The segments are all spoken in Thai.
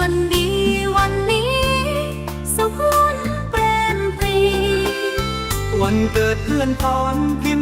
วันดีวันนี้ สุขล้นเปรมปรี วันเกิดเพื่อนตอนพิม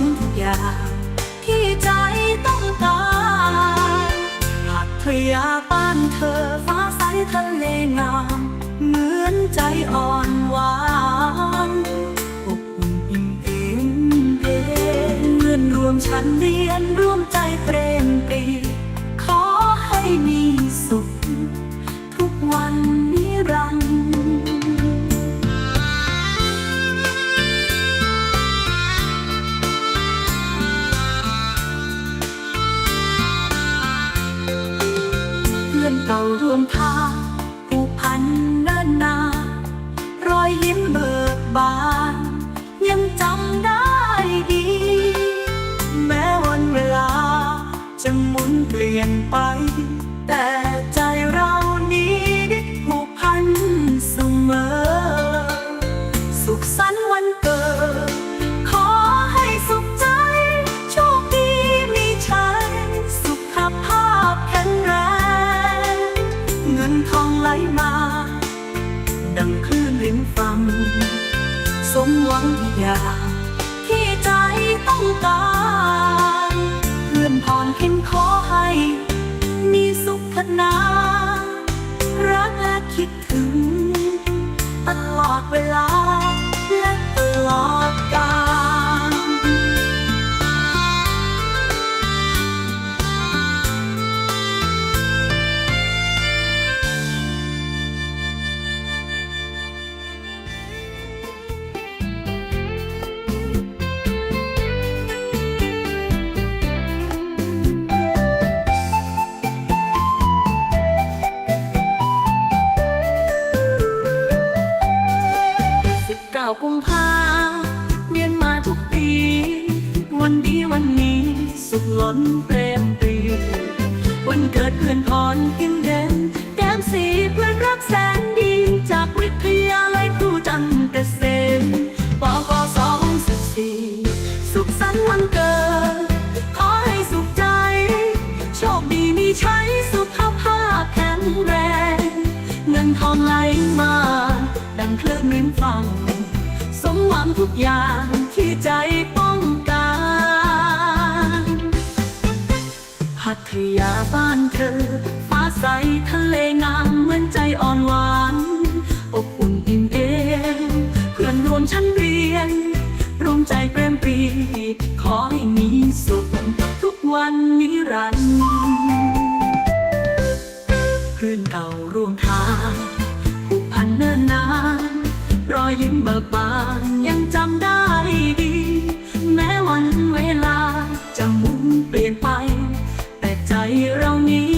มทุกอย่าง ที่ใจต้องการหัทยาบ้านเธอฟ้าใสทะเลงาม เหมือนใจอ่อนหวานอบอุ่นอิ่มเอ็มเอ็มเงินรวมชั้นเรียนรู้ ทาผูกพันเนิ่นนานรอยยิ้มเบิกบาน ยังจำได้ดี แม้วันเวลา จะหมุนเปลี่ยนไป แต่ใจเรานี้ผูกพันเสมอ สุขสันต์ งคลื่นรินฟังสมหวังทุกอย่างที่ใจต้องการเพื่อนพรพิมพ์ขอให้ มีสุขนา รักและคิดถึง ตลอดเวลาและตลอดกาล ก้ากุมภาเมียนมาทุกปี วันดีวันนี้สุขล้นเปรมปรีวันเกิดเพื่อนพรกินเด่นแก้มสีเพื่อนรักแสนดี จากวิทยาลัยครูจันเกษมปกสองสิบสี่สุขสันต์วันเกิด ขอให้สุขใจ โชคดีมีใชัยสุขภาพแข็งแรง เงินทองไหลมา ดังคลื่นรินฟัง สมหวังทุกอย่างที่ใจต้องการพัทยาบ้านเธอ ฟ้าใสทะเลงามเหมือนใจอ่อนหวาน อบอุ่นอิ่มเอมเพื่อนรวมชั้นเรียนร่วมใจเปรมปรี ขอให้มีสุข ทุกวันนิรันดร์เพื่อนเก่าร่วมท อยยิ้มเบิกบานยังจำได้ดี แม้วันเวลาจะหมุนเปลี่ยนไป แต่ใจเรานี้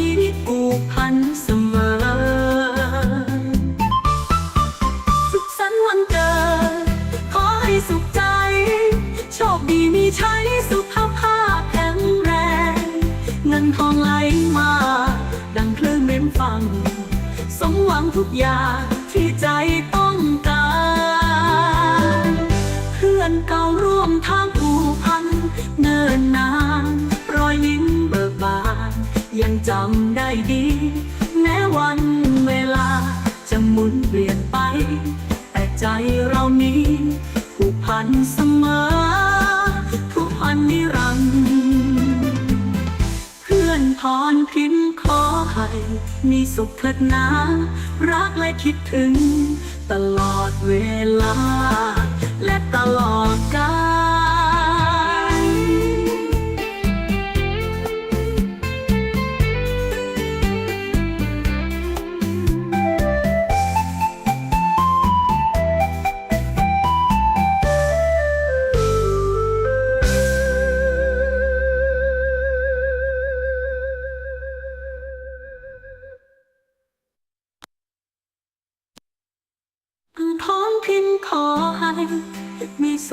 ผูกพันเสมอ สุขสันต์วันเกิด ขอให้สุขใจ โชคดีมีใชัยสุขภาพแข็งแรง เงินทองไหลมา ดังคลื่นริมฟังสมหวังทุกอย่างที่ใจต้อง ได้ดี แม้วันเวลาจะหมุนเปลี่ยนไป แต่ใจเรานี้ผูกพันเสมอทุกวันนิรันดร์เพื่อนพรพิมพ์ขอให้มีสุขเถิดนารักและคิดถึง ตลอดเวลาและ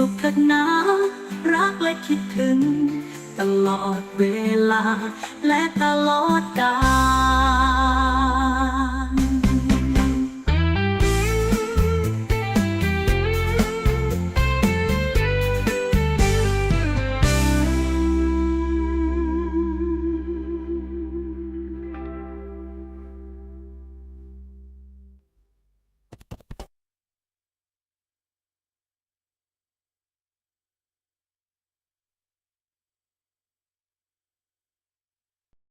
สุขเถิดนะรักและคิดถึง ตลอดเวลาและตลอดกาล